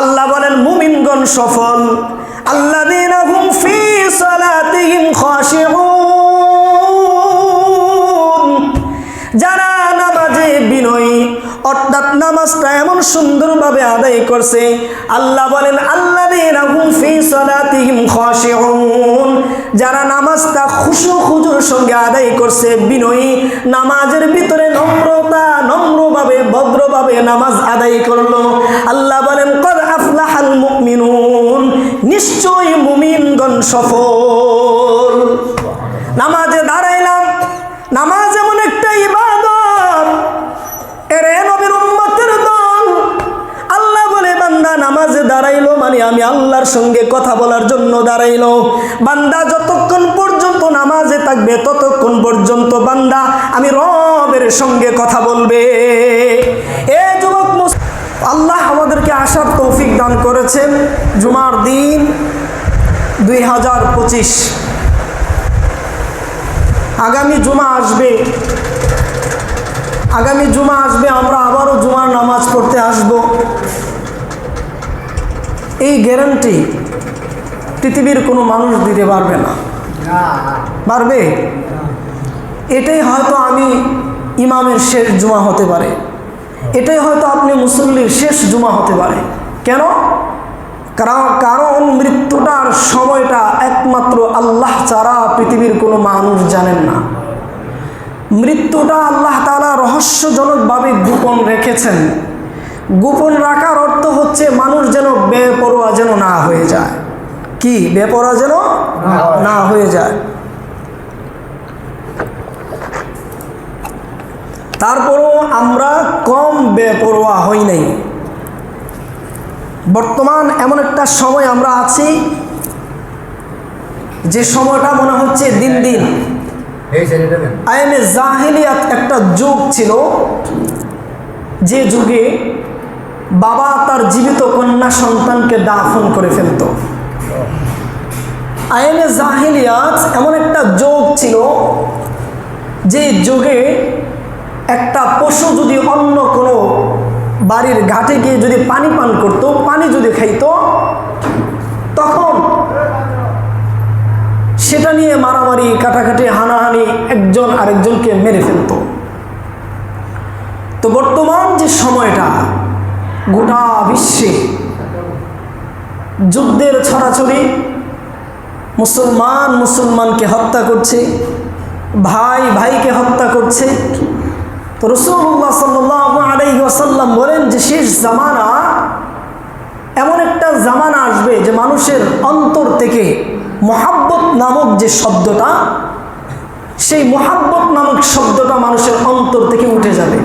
আল্লাহ বলেন, মুমিনগণ সফল। আল্লাহ যারা নামাজে বিনয়ী, অর্থাৎ নামাজটা এমন সুন্দরভাবে আদায় করছে, আল্লাহ বলেন যারা নামাজটা খুশু খুজুর সঙ্গে আদায় করছে, বিনয়ী, নামাজের ভিতরে নম্রতা, নম্রভাবে, ভদ্রভাবে নামাজ আদায় করল, আল্লাহ বলেন কর আফলাহাল মুমিনুন নিশ্চয়ই মুমিনগণ সফল। আল্লাহর সঙ্গে কথা বলার জন্য দাঁড়াইলো। বান্দা যতক্ষণ পর্যন্ত নামাজে থাকবে, ততক্ষণ পর্যন্ত বান্দা আমি রবের সঙ্গে কথা বলবে। এ যুবক আল্লাহ আমাদেরকে আসার তৌফিক দান করেছেন জুমার দিন দুই হাজার পঁচিশ। আগামী জুমা আসবে। আগামী জুমা আসবে, আমরা আবারও জুমার নামাজ পড়তে আসব। এই গ্যারান্টি পৃথিবীর কোনো মানুষ দিতে পারবে না। পারবে? এটাই হয়তো আমি ইমামের শেষ জুমা হতে পারে। এটাই হয়তো আপনি মুসল্লির শেষ জুমা হতে পারে। কেন? কারণ মৃত্যুটার সময়টা একমাত্র আল্লাহ ছাড়া পৃথিবীর কোনো মানুষ জানেন না। মৃত্যুটা আল্লাহ তালা রহস্যজনকভাবে গোপন রেখেছেন। গোপন রাখার অর্থ হচ্ছে মানুষ যেন বেপরোয়া যেন না হয়ে যায়। কি? বেপরোয়া যেন না হয়ে। যায়। তারপরও আমরা কম বেপরোয়া হই নাই। বর্তমান এমন একটা সময় আমরা আছি যে সময়টা মনে হচ্ছে দিন দিন। আইনে জাহিলিয়াত একটা যুগ ছিল যে যুগে বাবা তার জীবিত কন্যা সন্তানকে দাফন করে ফেলত। আইনে জাহিলিয়াত এমন একটা যোগ ছিল যে যুগে একটা পশু যদি অন্য কোনো বাড়ির ঘাটে গিয়ে যদি পানি পান করতো, পানি যদি খাইতো, তখন সেটা নিয়ে মারামারি, কাটাকাটি, হানাহানি একজন আরেকজনকে মেরে ফেলত। তো বর্তমান যে সময়টা গোটা বিশ্বে যুদ্ধের ছড়াছড়ি, মুসলমান মুসলমানকে হত্যা করছে, ভাই ভাইকে হত্যা করছে। তো রসুল্লাহ সাল্লাহ আলাইহি ওয়াসাল্লাম বলেন যে শেষ জামানা, এমন একটা জামানা আসবে যে মানুষের অন্তর থেকে মোহাব্বত নামক যে শব্দটা, সেই মোহাব্বত নামক শব্দটা মানুষের অন্তর থেকে উঠে যাবে।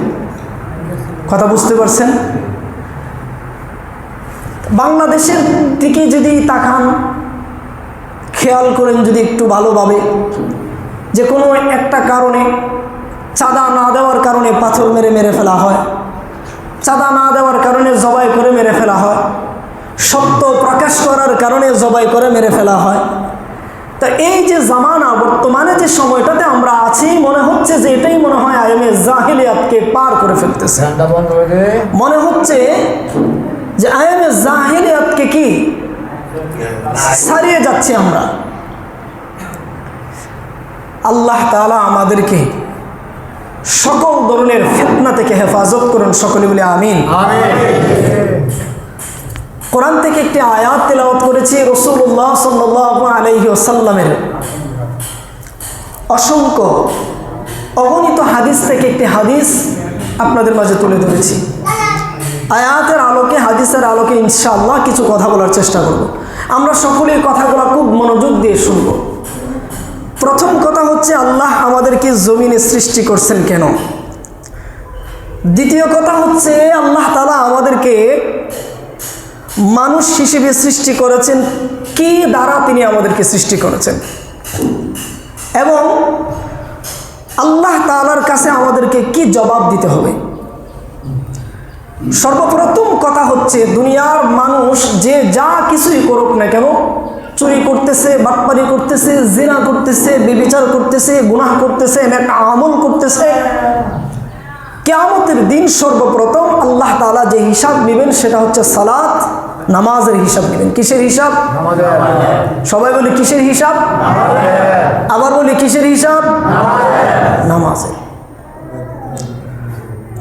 কথা বুঝতে পারছেন? বাংলাদেশের দিকে যদি তাকান খেয়াল করেন যদি একটু ভালোভাবে যে কোনো একটা কারণে চাঁদা না দেওয়ার কারণে পাথর মেরে মেরে ফেলা হয়। চাঁদা না দেওয়ার কারণে জবাই করে মেরে ফেলা হয়। সত্য প্রকাশ করার কারণে জবাই করে মেরে ফেলা হয়। তা এই যে জামানা বর্তমানে যে সময়টাতে আমরা আছি মনে হচ্ছে যে এটাই মনে হয় আইএমএ জাহিলিয়াতকে পার করে ফেলতেছে। মনে হচ্ছে যে আইএমএ জাহিলিয়াতকে কি? সারিয়ে যাচ্ছি আমরা। আল্লাহ তাআলা আমাদেরকে সকল ধরনের ফিতনা থেকে হেফাজত করুন সকলে বলে আমিন। কোরআন থেকে একটি আয়াত তেলাওয়াত করেছি রসুল্লাহ সাল্লাহ আলহি ওসাল্লামের অসংখ্য অগণিত হাদিস থেকে একটি হাদিস আপনাদের মাঝে তুলে ধরেছি। আয়াতের আলোকে, হাদিসের আলোকে ইনশাআল্লাহ কিছু কথা বলার চেষ্টা করব। আমরা সকলেই কথাগুলো খুব মনোযোগ দিয়ে শুনব। প্রথম কথা হচ্ছে, আল্লাহ আমাদেরকে জমিনে সৃষ্টি করছেন কেন? দ্বিতীয় কথা হচ্ছে, আল্লাহ তালা আমাদেরকে মানুষ হিসেবে সৃষ্টি করেছেন, কি দ্বারা তিনি আমাদেরকে সৃষ্টি করেছেন? এবং আল্লাহ তালার কাছে আমাদেরকে কি জবাব দিতে হবে? সর্বপ্রথম কথা হচ্ছে, দুনিয়ার মানুষ যে যা কিছুই করুক না কেন, চুরি করতেছে, বাটপারি করতেছে, জিনা করতেছে বিবিচার করতেছে, গুনাহ করতেছে একটা আমল করতেছে। কেয়ামতের দিন সর্বপ্রথম আল্লাহ তাআলা যে হিসাব নেবেন সেটা হচ্ছে সালাত, নামাজের হিসাব নেবেন। কিসের হিসাব? সবাই বলি কিসের হিসাব? আবার বলি কিসের হিসাব? নামাজের।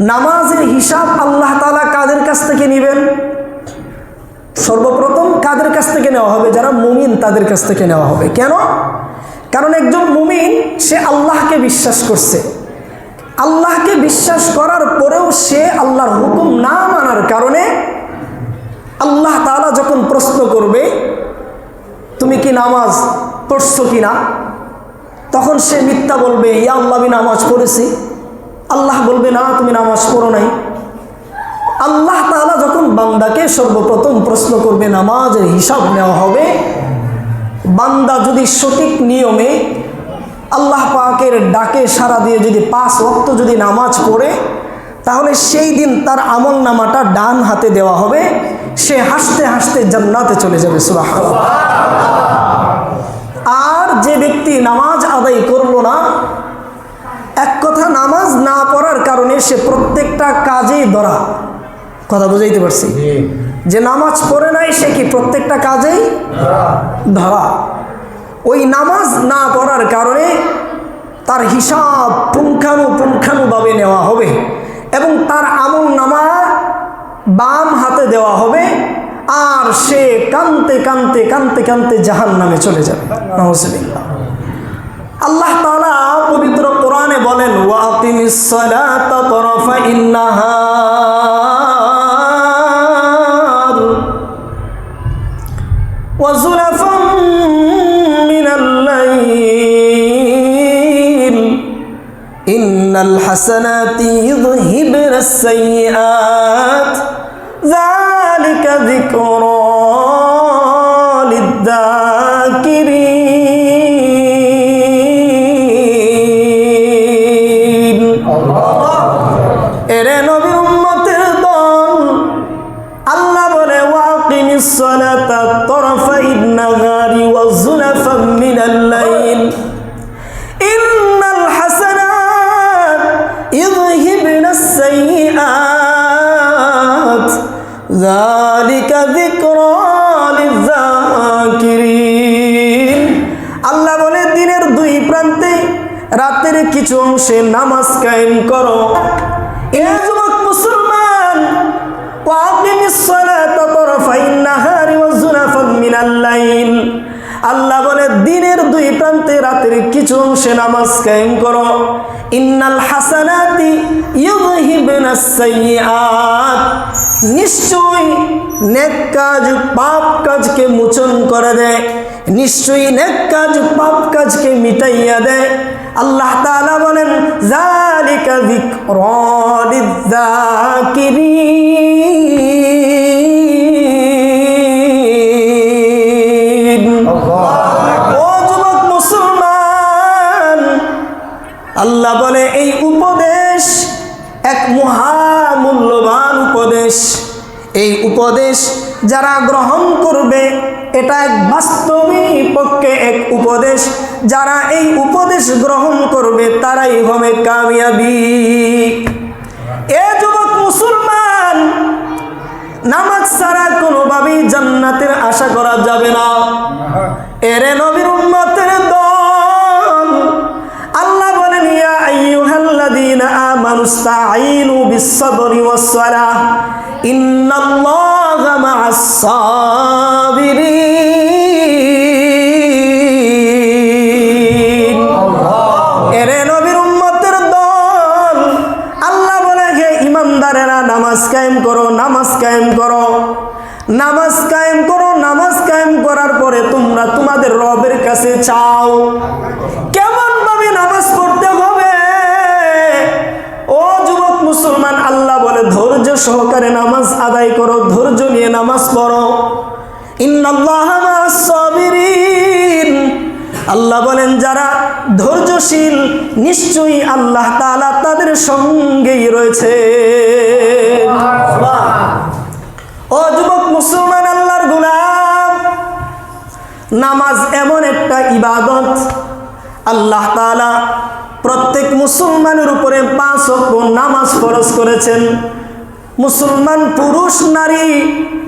নামাজের হিসাব আল্লাহ তালা কাদের কাছ থেকে নেবেন? সর্বপ্রথম কাদের কাছ থেকে নেওয়া হবে? যারা মুমিন, তাদের কাছ থেকে নেওয়া হবে। কেন? কারণ একজন মুমিন, সে আল্লাহকে বিশ্বাস করছে। আল্লাহকে বিশ্বাস করার পরেও সে আল্লাহর হুকুম না মানার কারণে আল্লাহ তালা যখন প্রশ্ন করবে, তুমি কি নামাজ পড়ছো কি না তখন সে মিথ্যা বলবে, ইয়া আল্লাহ নামাজ পড়েছি। আল্লাহ বলবে, না, তুমি নামাজ পড়ো নাই। আল্লাহ তাআলা যখন বান্দাকে সর্বপ্রথম প্রশ্ন করবে, নামাজের হিসাব নেওয়া হবে? বান্দা যদি সঠিক নিয়মে আল্লাহ পাকের ডাকে সারা দিয়ে যদি পাঁচ ওয়াক্ত যদি নামাজ পড়ে, তাহলে সেই দিন তার আমল নামাটা ডান হাতে দেওয়া হবে। সে হাসতে হাসতে জান্নাতে চলে যাবে সুবাহ আর যে ব্যক্তি নামাজ আদায় করল না কথা নামাজ না পড়ার কারণে সে প্রত্যেকটা কাজেই ধরা। কথা বুঝাইতে পারছি? যে নামাজ পড়ে নাই সে কি প্রত্যেকটা কাজেই ধরা? ওই নামাজ না পড়ার কারণে তার হিসাব পুঙ্খানুপুঙ্খানুভাবে নেওয়া হবে এবং তার আমল নামা বাম হাতে দেওয়া হবে আর সে কানতে কানতে কানতে কানতে জাহান নামে চলে যাবে। নওয়াজবিল্লাহ আল্লাহ তাআলা পবিত্র কোরআনে বলেন ওয়াকিমিস সালাতা তরফাইন নাহার যুলাফাম মিনাল লাইল ইন্নাল হাসানাত ইযহিবনাস সাইয়্যাত যালিকা যিকরা লিযাকিরিন আল্লাহ বলে দিনের দুই প্রান্তে রাতের কিছু অংশে নামাজ কায়েম করো এ যুবক মুসলমান وأقم الصلاة طرفي النهار وزلفا من الليل আল্লাহ বলে দিনের দুই প্রান্তে রাতের কিছু অংশে নামাজ কায়েম করো। ইন্নাল হাসানাতি নিশ্চয়ই নেক কাজ, পাপ কাজকে মোচন করে দেয়। নিশ্চয়ই নেক কাজ, পাপ কাজকে মিটাইয়া দেয়। আল্লাহ তাআলা বলেন জালিকা যিকরা আল্লাহ বলে, এই উপদেশ এক মহামূল্যবান উপদেশ। এই উপদেশ যারা গ্রহণ করবে, এটা এক বাস্তবিক পক্ষে এক উপদেশ। যারা এই উপদেশ গ্রহণ করবে, তারাই হবে কামিয়াবি। এ যুবক মুসলমান, নামাজ ছাড়া কোনোভাবেই জান্নাতের আশা করা যাবে না। এরে আল্লাহ বলে নামাজ কায়েম করো, নামাজ কায়েম করো। নামাজ কায়েম করো, নামাজ কায়েম করার পরে তোমরা তোমাদের রবের কাছে চাও। কেমন ভাবে নামাজ পড়তে হবে? মুসলমান আল্লাহ বলে, ধৈর্য সহকারে নামাজ আদায় করো, ধৈর্য নিয়ে নামাজ পড়ো। আল্লাহ বলেন, যারা ধৈর্যশীল, নিশ্চয়ই আল্লাহ তাআলা তাদের সঙ্গেই রয়েছে। ও যুবক, মুসলমান আল্লাহর গুলাম, নামাজ এমন একটা ইবাদত, আল্লাহ তাআলা প্রত্যেক মুসলমানের উপরে পাঁচ নামাজ ফরজ করেছেন। মুসলমান, পুরুষ, নারী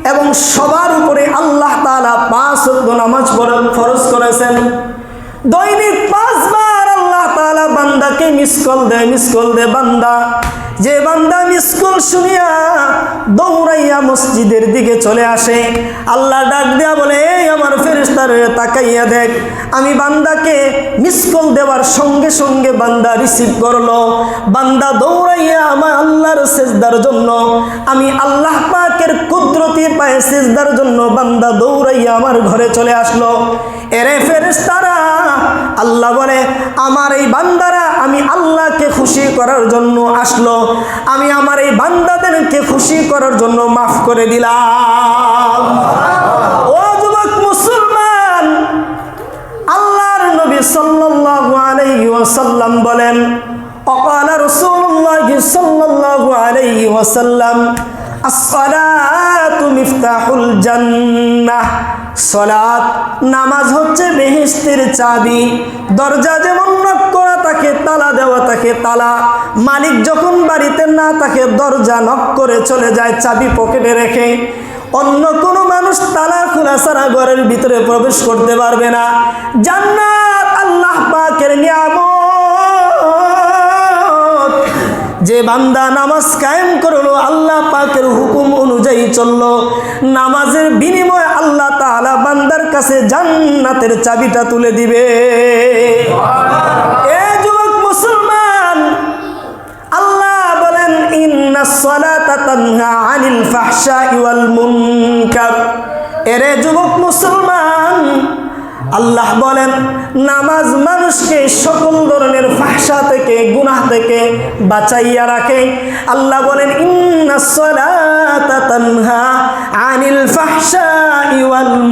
এবং সবার উপরে আল্লাহ তালা পাঁচ নামাজ ফর- ফরজ করেছেন। দৈনিক পাঁচবার আল্লাহ তালা বান্দাকে মিস কল দেয় মিস কল দে বান্দা। যে বান্দা মিস কল শুনিয়া দৌড়াইয়া মসজিদের দিকে চলে আসে, আল্লাহ ডাক দেয়া বলে, এই আমার ফেরেস্তার তাকাইয়া দেখ, আমি বান্দাকে মিস কল দেওয়ার সঙ্গে সঙ্গে বান্দা রিসিভ করল, বান্দা দৌড়াইয়া আমার আল্লাহর সেজদার জন্য, আমি আল্লাহ পাকের কুদরতি পায়ে সেজদার জন্য বান্দা দৌড়াইয়া আমার ঘরে চলে আসলো। এরে ফেরেস্তারা আল্লাহ বলে, আমার এই বান্দারা আমি আল্লাহকে খুশি করার জন্য আসলো। আমি আমার এই বান্দাদেরকে খুশি করার জন্য মাফ করে দিলাম। ও যুবক মুসলমান, আল্লাহর নবী সাল্লাল্লাহু আলাইহি ওয়াসাল্লাম বলেন, অকাল রাসূলুল্লাহ সাল্লাল্লাহু আলাইহি ওয়াসাল্লাম, আসসালাতু মিফতাহুল জান্নাহ। সালাত নামাজ হচ্ছে বেহেশতের চাবি। দরজা যেমন নক করা তাকে তালা দেওয়া তাকে তালা। মালিক যখন বাড়িতে না তাকে দরজা নক করে চলে যায়, চাবি পকেটে রেখে। অন্য কোনো মানুষ তালা খোলা সারা ঘরের ভিতরে প্রবেশ করতে পারবে না। জান্নাত! যে বান্দা নামাজ কায়েম করল, আল্লাহ পাকের হুকুম অনুযায়ী চলল। নামাজের বিনিময়ে আল্লাহ তাআলা বান্দার কাছে জান্নাতের চাবিটা তুলে দিবে। এ যুবক মুসলমান, আল্লাহ বলেন আনিল ফাহশাই ওয়াল মুনকার। এরে যুবক মুসলমান আল্লাহ বলেন, নামাজ মানুষকে সকল ধরনের ফাহশা থেকে, গুনাহ থেকে বাঁচাইয়া রাখে। আল্লাহ বলেন আনিল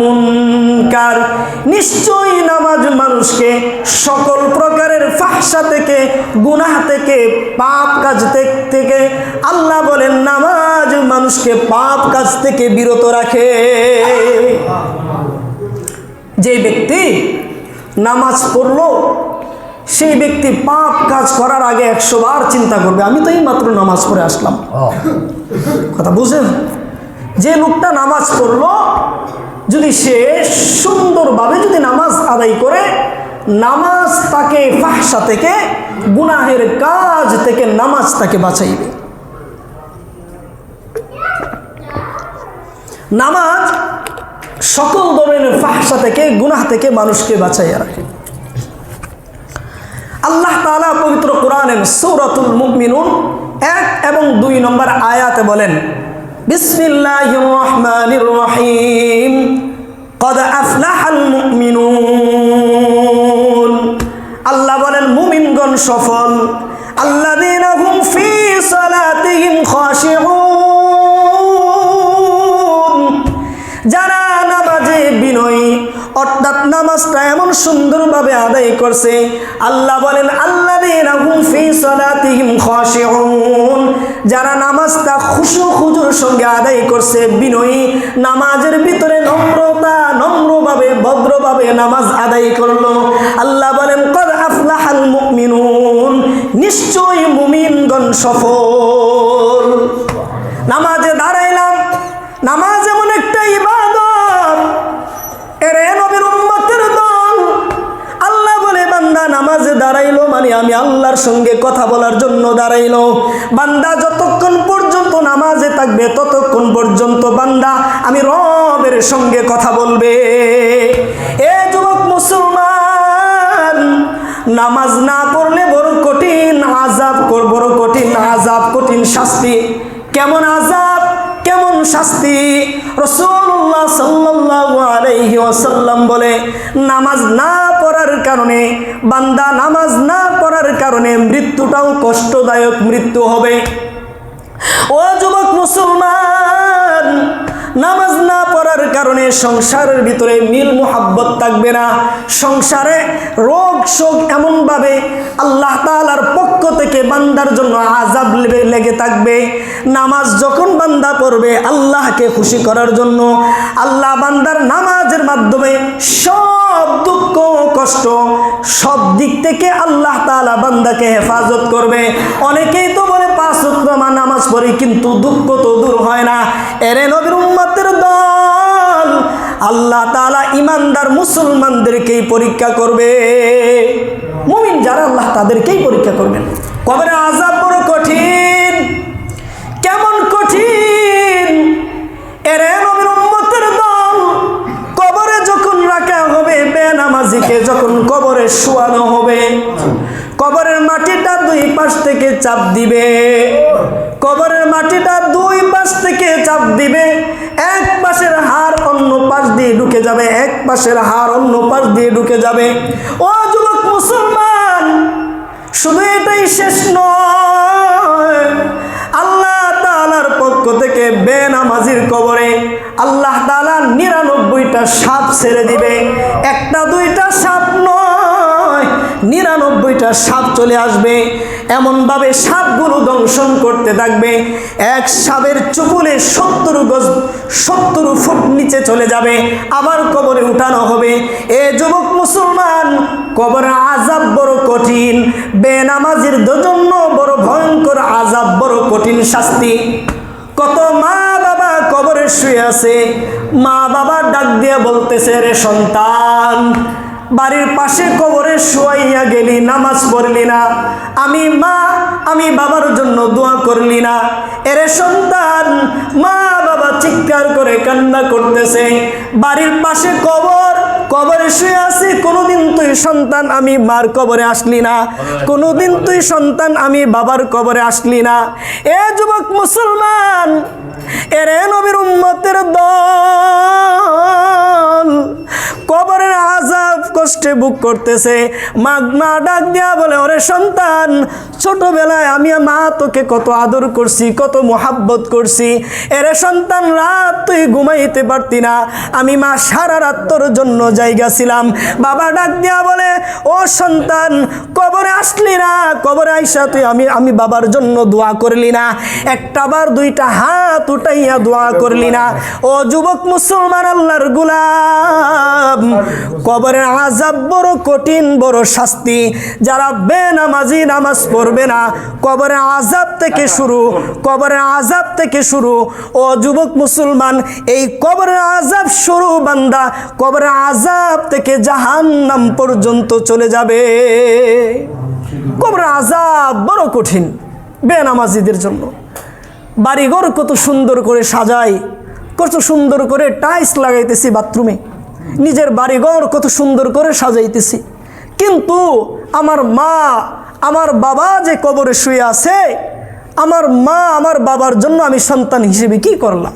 মুনকার। নিশ্চয়ই নামাজ মানুষকে সকল প্রকারের ফাহশা থেকে, গুনাহ থেকে, পাপ কাজ থেকে আল্লাহ বলেন, নামাজ মানুষকে পাপ কাজ থেকে বিরত রাখে। যে ব্যক্তি নামাজ পড়ল সেই ব্যক্তি পাপ কাজ করার আগে একশো বার চিন্তা করবে আমি তো এই মাত্র নামাজ পড়ে আসলাম। কথা বুঝলেন? যে লোকটা নামাজ পড়ল যদি সে সুন্দরভাবে যদি নামাজ আদায় করে নামাজ তাকে ফাহসা থেকে গুনাহের কাজ থেকে নামাজ তাকে বাঁচাইবে। নামাজ সকল ধরনের ফাহসা থেকে, গুনাহ থেকে মানুষকে বাঁচাইয়া রাখে। আল্লাহ তালা পবিত্র কোরআনের সৌরতুল মুমিনুন এক এবং দুই নম্বর আয়াতে বলেন বিসমিল্লাহ রহমান রহিম। কদ আফলাহাল মুমিনুন। আল্লাহ বলেন, মুমিনগণ সফল। নামাজটা এমন সুন্দরভাবে আদায় করছে। আল্লাহ বলেন আল্লাহ যারা নামাজটা খুশু খুজুর সঙ্গে আদায় করছে, বিনয়ী, নামাজের ভিতরে নম্রতা, নম্রভাবে, ভদ্রভাবে নামাজ আদায় করল। আল্লাহ বলেন, কদ আফলাহাল মুমিনুন। নিশ্চয়ই মুমিনগণ সফল। নামাজে দাঁড়াইলাম, নামাজ দাঁড়াইলো মানে আমি আল্লাহর সঙ্গে কথা বলার জন্য দাঁড়াইলো। বান্দা যতক্ষণ পর্যন্ত নামাজে থাকবে, ততক্ষণ পর্যন্ত বান্দা আমি রবের সঙ্গে কথা বলবে। এ যুবক মুসলমান, নামাজ না পড়লে বড় কঠিন আজাব বড় কঠিন আজাব কঠিন শাস্তি। কেমন আজাব কেমন শাস্তি? রসুল্লাহ আলাইহি ওয়াসাল্লাম বলে, নামাজ না পড়ার কারণে, বান্দা নামাজ না পড়ার কারণে মৃত্যুটাও কষ্টদায়ক মৃত্যু হবে। ও যুবক মুসলমান, নামাজ না পড়ার কারণে সংসারের ভিতরে মিল মোহাব্বত থাকবে না। সংসারে রোগ শোক এমনভাবে আল্লাহ তালার পক্ষ থেকে বান্দার জন্য আজাব লেগে থাকবে। নামাজ যখন বান্দা পড়বে, আল্লাহকে খুশি করার জন্য আল্লাহ বান্দার নামাজের মাধ্যমে সব দুঃখ কষ্ট সব দিক থেকে আল্লাহ তাআলা বান্দাকে হেফাজত করবে। অনেকেই তো বলে পাঁচ আমার নামাজ পড়ি, কিন্তু দুঃখ তো দূর হয় না। এরে নবীর উম্মতের দল, আল্লাহ তাআলা ইমানদার মুসলমানদেরকেই পরীক্ষা করবে। মুমিন যারা, আল্লাহ তাদেরকেই পরীক্ষা করবেন। কবরে আজাব বড় কঠিন, কেমন কঠিন? এরে নবীর উম্মতের দল কবরে যখন রাখা হবে বেনামাজিকে যখন কবরে শোয়ানো হবে, কবরের মাটিটা দুই পাশ থেকে চাপ দিবে। কবরের মাটিটা দুই পাশ থেকে চাপ দিবে। এক পাশের হার অন্য পাশ দিয়ে ঢুকে যাবে, এক পাশের হার অন্য পাশ দিয়ে ঢুকে যাবে। ও যুবক মুসলমান, শুধু এটাই শেষ নয়। আল্লাহ তালার পক্ষ থেকে বেনামাজির কবরে আল্লাহ তাআলা নিরানব্বইটা সাপ ছেড়ে দিবে। একটা দুইটা সাপ নয়, নিরানব্বইটা সাপ চলে আসবে। এমনভাবে সাপগুলো দংশন করতে থাকবে। এক সাপের চুপুলে সত্তর গজ, সত্তর ফুট নিচে চলে যাবে। আবার কবরে উঠানো হবে। এ যুবক মুসলমান, কবরে আজাব বড় কঠিন। বেনামাজির জন্য বড় ভয়ঙ্কর আজাব বড় কঠিন শাস্তি। কত মা শুয়ে আছে, মা বাবা ডাক দিয়ে বলতেছে, রে সন্তান, বাড়ির পাশে কবরে শুয়াইয়া গেলি, নামাজ পড়লি না। আমি মা, আমি বাবার জন্য দোয়া করলি না। এরে সন্তান, মা বাবা চিৎকার করে কান্না করতেছে, বাড়ির পাশে কবর, কবরে শুয়ে আছি, কোনোদিন তুই সন্তান, আমি মার কবরে আসলি না। কোনোদিন তুই সন্তান, আমি বাবার কবরে আসলি না। এ যুবক মুসলমান, এরে নবীর কষ্টে বুক করতেছে। মা ডাক দিয়া বলে ওরে সন্তান ছোটবেলায় আমি মা তোকে কত আদর করছি, কত মোহাব্বত করছি। এরে সন্তান, রাত তুই ঘুমাইতে পারতি না। আমি মা সারা রাত তোর জন্য জায়গা ছিলাম। বাবা ডাক দিয়া বলে, ও সন্তান, কবরে আসলি না? কবরে আইসা তুই আমি আমি বাবার জন্য দোয়া করলি না। একটা বার দুইটা হাত উঠাইয়া দোয়া করলি না। ও যুবক মুসলমান আল্লাহর গুলাম, কবরের আজাব বড় কঠিন, বড় শাস্তি। যারা বেনামাজি নামাজ পড়বে না। কবরের আজাব থেকে শুরু, কবরের আজাব থেকে শুরু। ও যুবক মুসলমান, এই কবরের আজাব শুরু বান্দা, কবরের আজাব থেকে জাহান্নাম পর্যন্ত চলে যাবে। কবরের আজাব বড় কঠিন, বেনামাজিদের জন্য। বাড়িঘর কত সুন্দর করে সাজাই, কত সুন্দর করে টাইলস লাগাইতেছি বাথরুমে। নিজের বাড়িঘর কত সুন্দর করে সাজাইতেছি। কিন্তু আমার মা আমার বাবা যে কবরে শুয়ে আছে, আমার মা আমার বাবার জন্য আমি সন্তান হিসেবে কি করলাম?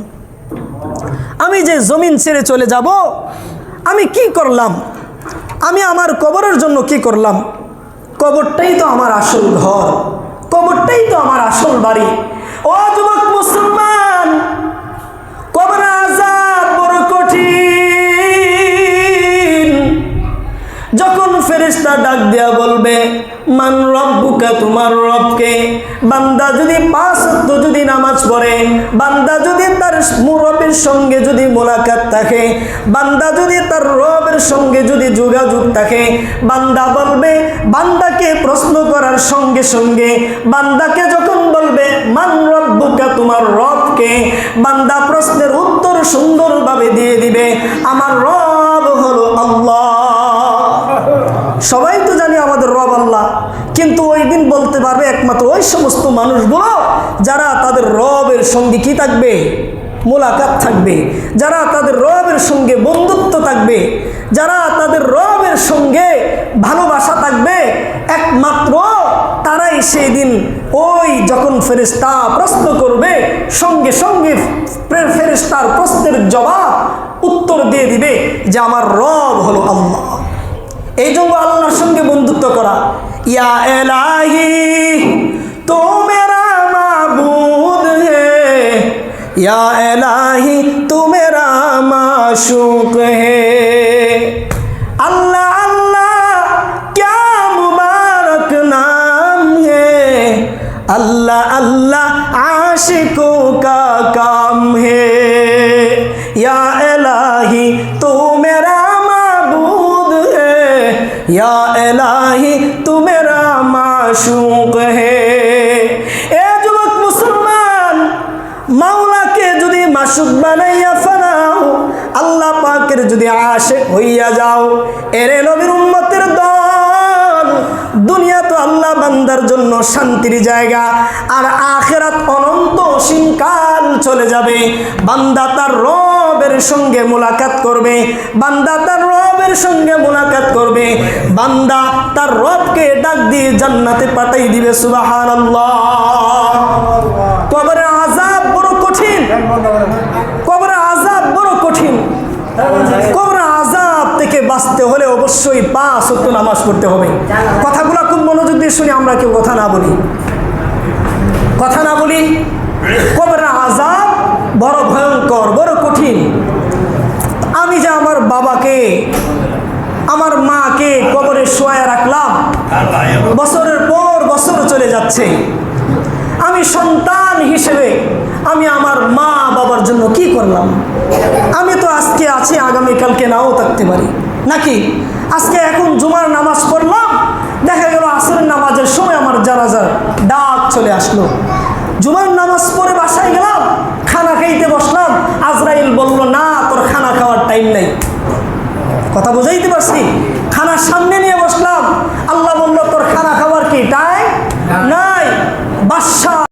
আমি যে জমিন ছেড়ে চলে যাব, আমি কি করলাম? আমি আমার কবরের জন্য কি করলাম? কবরটাই তো আমার আসল ঘর, কবরটাই তো আমার আসল বাড়ি। ও যুবক মুসলমান, কবর আজাব বড় কঠিন। যখন ফেরেশতা ডাক দেয়া বলবে মান রব্বুকা, তোমার রবকে। বান্দা যদি পাঁচ যদি নামাজ পড়ে, বান্দা যদি তার মুরবের সঙ্গে যদি মোলাকাত থাকে, বান্দা যদি তার রবের সঙ্গে যদি যোগাযোগ থাকে, বান্দা বলবে, বান্দাকে প্রশ্ন করার সঙ্গে সঙ্গে, বান্দাকে যখন বলবে, মান রব্বুকা, তোমার রবকে, বান্দা প্রশ্নের উত্তর সুন্দরভাবে ওই সমস্ত মানুষগুলো, যারা তাদের রবের সঙ্গে কি থাকবে? মোলাকাত থাকবে। যারা তাদের রবের সঙ্গে বন্ধুত্ব থাকবে। যারা তাদের রবের সঙ্গে ভালোবাসা থাকবে, একমাত্র তারাই সেই দিন ওই যখন ফেরেস্তা প্রশ্ন করবে, সঙ্গে সঙ্গে ফেরেস্তার প্রশ্নের জবাব উত্তর দিয়ে দিবে যে, আমার রব হলো আল্লাহ। এই জন্য আল্লাহর সঙ্গে বন্ধুত্ব করা। ইয়া এলাহি तो मेरा मबूद है। या अलाही तू मेरा माशूक है। अल्लाह अल्लाह, क्या मुबारक नाम है। अल्लाह अल्लाह, आशिकों का काम है। या अलाही तू मेरा मबूद है। या अलाही तू मेरा माशूक है। মাসুক বানাইয়া ফেলাও। আল্লাহ পাকের যদি আশেক হইয়া যাও, এরে নবীর উম্মতের দল। দুনিয়া তো আল্লাহ বান্দার জন্য শান্তির জায়গা, আর আখেরাত অনন্ত অসীমকাল চলে যাবে। বান্দা তার রবের সঙ্গে মোলাকাত করবে, বান্দা তার রবের সঙ্গে মোলাকাত করবে, বান্দা তার রবকে ডাক দিয়ে জান্নাতে পাঠাই দিবে আজাব বড় কবরের আজাব বড় কঠিন। কবরের আজাব থেকে বাঁচতে হলে অবশ্যই পাঁচ সত্য নামাজ পড়তে হবে। কথাগুলো খুব মনোযোগ দিয়ে শুনে, আমরা কেউ কথা না বলি। কথা না বলি কবরের আজাব বড় ভয়ঙ্কর, বড় কঠিন। আমি যে আমার বাবাকে, আমার মাকে কবরে শোয়া রাখলাম, বছরের পর বছর চলে যাচ্ছে। আমি সন্তান হিসেবে আমি আমার মা বাবার জন্য কি করলাম? আমি তো আজকে আছি আগামীকালকে নাও থাকতে পারি। নাকি? আজকে এখন জুমার নামাজ পড়লাম, দেখা গেল আসরের নামাজের সময় আমার জানাজার ডাক চলে আসলো। জুমার নামাজ পড়ে বাসায় গেলাম, খানা খাইতে বসলাম, আজরাইল বলল, না, তোর খানা খাওয়ার টাইম নেই। কথা বুঝাইতে পারছি? খানার সামনে নিয়ে বসলাম, আল্লাহ বলল